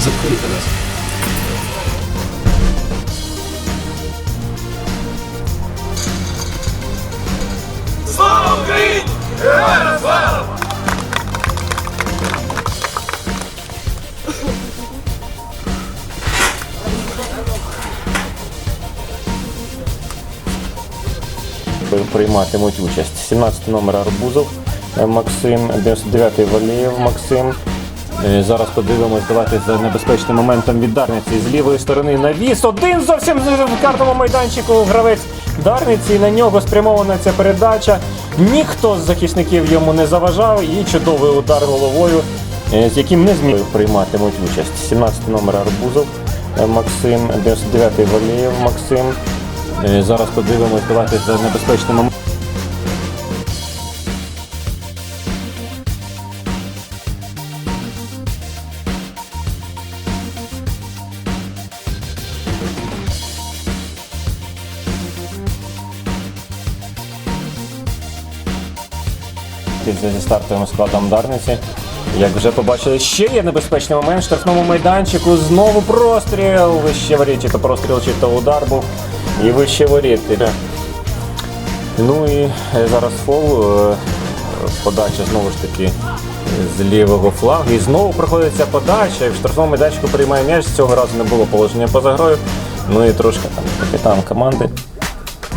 Заходи, Тарас. прийматимуть участь. 17 номер Арбузов Максим, 99-й Валієв Максим. Е, Зараз подивимось, давайте за небезпечним моментом від Дарниці з лівої сторони навіс. Один зовсім в картовому майданчику гравець Дарниці. І на нього спрямована ця передача. Ніхто з захисників йому не заважав. І чудовий удар головою, е, з яким не зміг прийматимуть участь. 17 номер Арбузов е, Максим, 99-й Валієв Максим. Зараз подивимось, давайте за небезпечним моментом. Зі стартовим складом Дарниці. Як вже побачили, ще є небезпечний момент в штрафному майданчику. Знову простріл. Вище воріт, чи то простріл, чи то удар був. І вище воріт. Ну і е, зараз фол. е, Подача знову ж таки з лівого флангу. І знову проходиться подача. І в штрафному майданчику приймає м'яч. Цього разу не було положення поза грою. Ну і трошки там капітан команди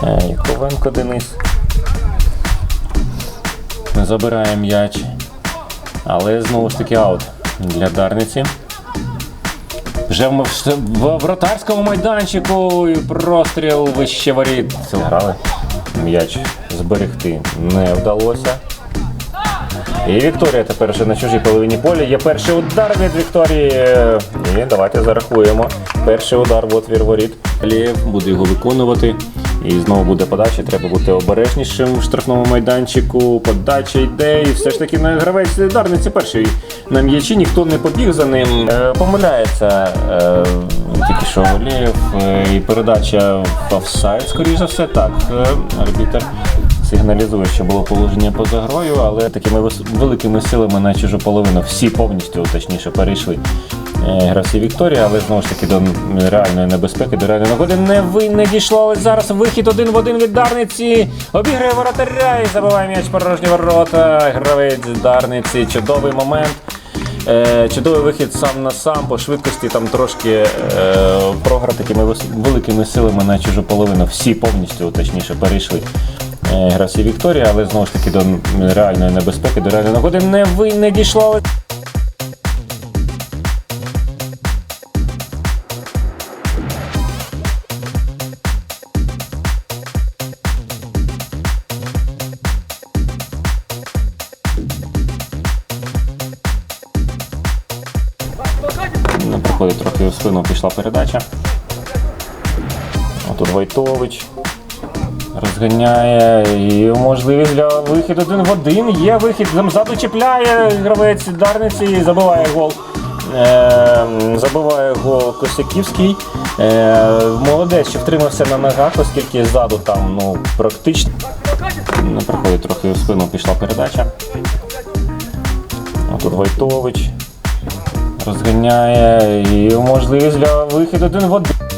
е, Яковенко Денис. Забирає м'яч. Але знову ж таки аут для Дарниці. Вже в, в вратарському майданчику і простріл вище воріт. Грали. М'яч зберегти не вдалося. І Вікторія тепер вже на чужій половині поля. Є перший удар від Вікторії. І давайте зарахуємо. Перший удар в отвір воріт. Лєв буде його виконувати. І знову буде подача. Треба бути обережнішим в штрафному майданчику. Подача йде. І все ж таки на гравець Дарниці перший на м'ячі. Ніхто не побіг за ним. Е, помиляється е, тільки що Голєв. Е, і передача в офсайд, скоріш за все. Так, арбітер сигналізує, що було положення поза грою, але такими великими силами на чужу половину всі повністю точніше перейшли е, гравці Вікторії, але знову ж таки до реальної небезпеки, до реальної нагоди не ви не дійшло. Але зараз вихід один в один від Дарниці. Обіграє воротаря і забиває м'яч порожні ворота. Гравець Дарниці. Чудовий момент. Е, чудовий вихід сам на сам по швидкості там трошки е, програ такими великими силами на чужу половину. Всі повністю точніше перейшли гравці Вікторії, але знову ж таки до реальної небезпеки, до реальної нагоди не ви не дійшло. На проході трохи в спину пішла передача. Отут Войтович розганяє і можливість для вихід один в один. Є вихід, ззаду чіпляє гравець Дарниці і забиває гол. Е, забиває гол Косяківський. Е, молодець, що втримався на ногах, оскільки ззаду там ну, практично. На проході трохи в спину пішла передача. Отут Войтович розганяє і можливість для вихід один в один.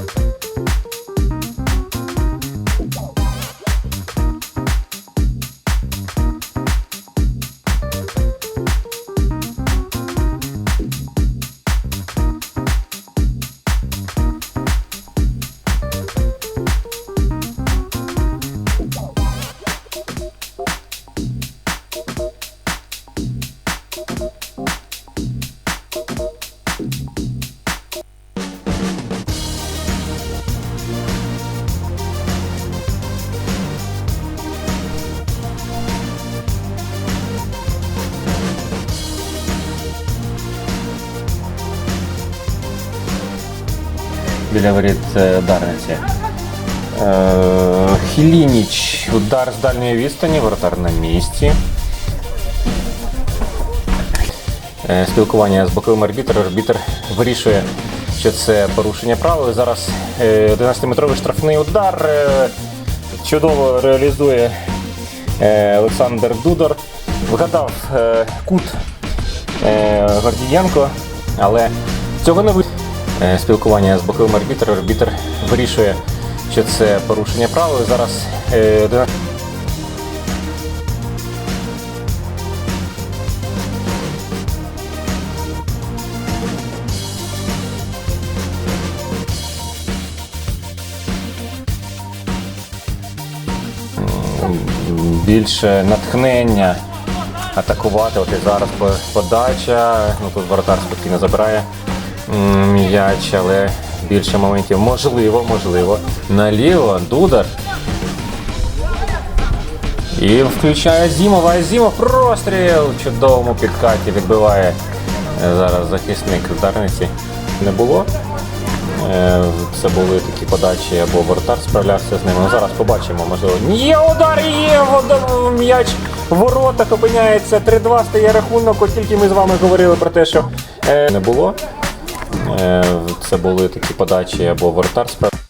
Біля воріт е, Дарниці. Е, Хілініч. Удар з дальньої відстані, воротар на місці. Е, Спілкування з боковим арбітром. Арбітр вирішує, що це порушення правил. Зараз е, 11-метровий штрафний удар. Чудово реалізує Олександр Дудор. Вгадав кут Гордієнко, але Цього не ви... Е, Спілкування з боковим арбітром. Арбітр вирішує, що це порушення правил. Зараз е, більше натхнення атакувати. От і зараз подача. Ну тут воротар спокійно забирає м'яч, але більше моментів можливо, можливо. Наліво, дудар. І включає Зімова. А Зімов простріл в чудовому підкаті відбиває е, зараз захисник ударниці. Не було. Е, Це були такі подачі або вратар справлявся з ними. Ну, зараз побачимо, можливо. Є удар, є м'яч в воротах опиняється. 3-2 стає рахунок. От тільки ми з вами говорили про те, що е, не було. Е, Це були такі подачі або вратар справлявся.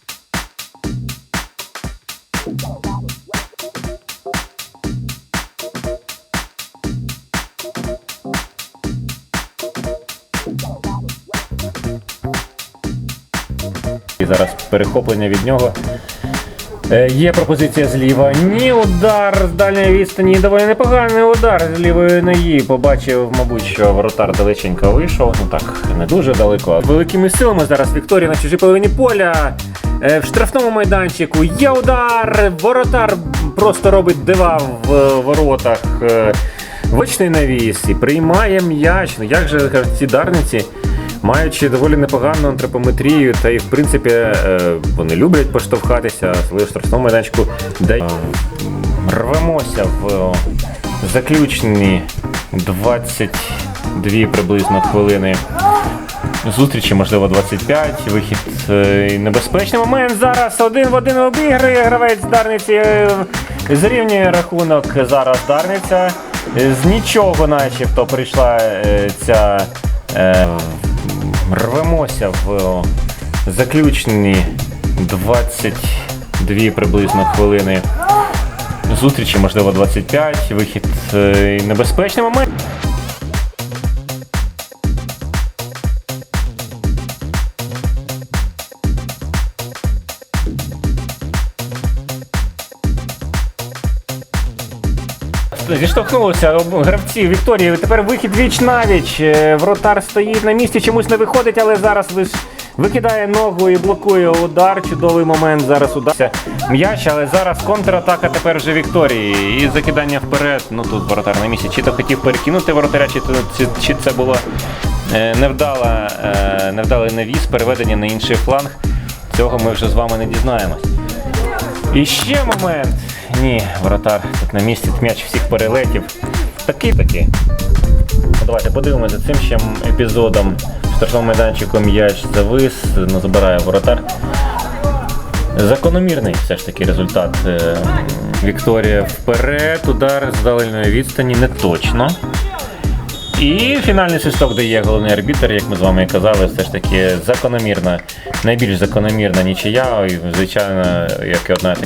І зараз перехоплення від нього. Е, Є пропозиція зліва. Ні, удар з дальньої відстані. Доволі непоганий удар з лівої ноги. Побачив, мабуть, що воротар далеченько вийшов. Ну так, не дуже далеко. Великими силами зараз Вікторія на чужій половині поля. Е, В штрафному майданчику є удар. Воротар просто робить дива в воротах. Е, Вичний навіс і приймає м'яч. Ну як же кажуть, ці дарниці маючи доволі непогану антропометрію, та і в принципі е, вони люблять поштовхатися, в штрафному майданчику, де е, рвемося в е, заключні 22 приблизно хвилини. Зустрічі, можливо, 25, вихід е, небезпечний момент. Зараз один в один обігрує гравець Дарниці. Зрівнює рахунок зараз Дарниця. З нічого, начебто, прийшла ця. Е, рвемося в заключні 22 приблизно хвилини. Зустрічі, можливо, 25, вихід е, небезпечний момент. Зіштовхнулися гравці Вікторії. Тепер вихід віч навіч. Е, Вратар стоїть на місці, чомусь не виходить, але зараз викидає ногу і блокує удар. Чудовий момент. Зараз ударся м'яч, але зараз контратака тепер вже Вікторії. І закидання вперед. Ну тут воротар на місці. Чи то хотів перекинути воротаря, чи, чи, чи це було е, невдала, е, невдалий навіс, переведення на інший фланг. Цього ми вже з вами не дізнаємось. І ще момент. Ні, воротар тут на місці м'яч всіх перелетів. Такий такий. Ну, Давайте подивимося цим ще епізодом. В штрафному майданчику м'яч завис, ну, забирає воротар. Закономірний все ж таки результат. Е, Вікторія вперед, удар з дальньої відстані не точно. І фінальний свисток дає головний арбітер, як ми з вами і казали, все ж таки закономірна, найбільш закономірна нічия, і, звичайно, як і одна